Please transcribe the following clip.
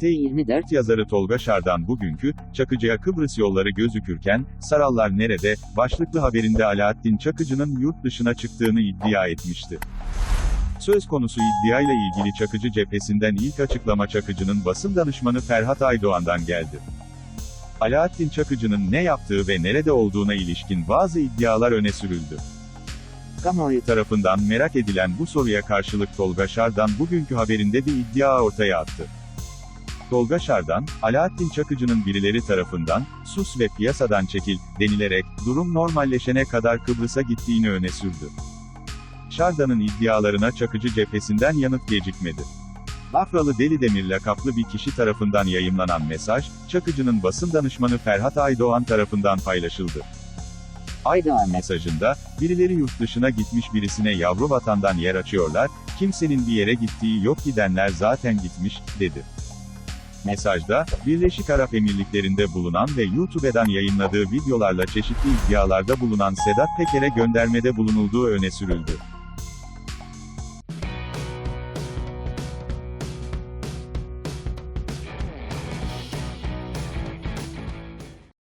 T24 yazarı Tolga Şardan bugünkü, Çakıcı'ya Kıbrıs yolları gözükürken, Sarallar nerede, başlıklı haberinde Alaaddin Çakıcı'nın yurt dışına çıktığını iddia etmişti. Söz konusu iddiayla ilgili Çakıcı cephesinden ilk açıklama Çakıcı'nın basın danışmanı Ferhat Aydoğan'dan geldi. Alaaddin Çakıcı'nın ne yaptığı ve nerede olduğuna ilişkin bazı iddialar öne sürüldü. kamuoyu tarafından merak edilen bu soruya karşılık Tolga Şardan bugünkü haberinde bir iddia ortaya attı. Tolga Şardan, Alaaddin Çakıcı'nın birileri tarafından, sus ve piyasadan çekil, denilerek, durum normalleşene kadar Kıbrıs'a gittiğini öne sürdü. Şardan'ın iddialarına Çakıcı cephesinden yanıt gecikmedi. Bafralı Deli Demir lakaplı bir kişi tarafından yayımlanan mesaj, Çakıcı'nın basın danışmanı Ferhat Aydoğan tarafından paylaşıldı. Aydoğan Mesajında, birileri yurt dışına gitmiş birisine yavru vatandan yer açıyorlar, kimsenin bir yere gittiği yok gidenler zaten gitmiş, dedi. Mesajda, Birleşik Arap Emirlikleri'nde bulunan ve YouTube'dan yayınladığı videolarla çeşitli iddialarda bulunan Sedat Peker'e göndermede bulunulduğu öne sürüldü.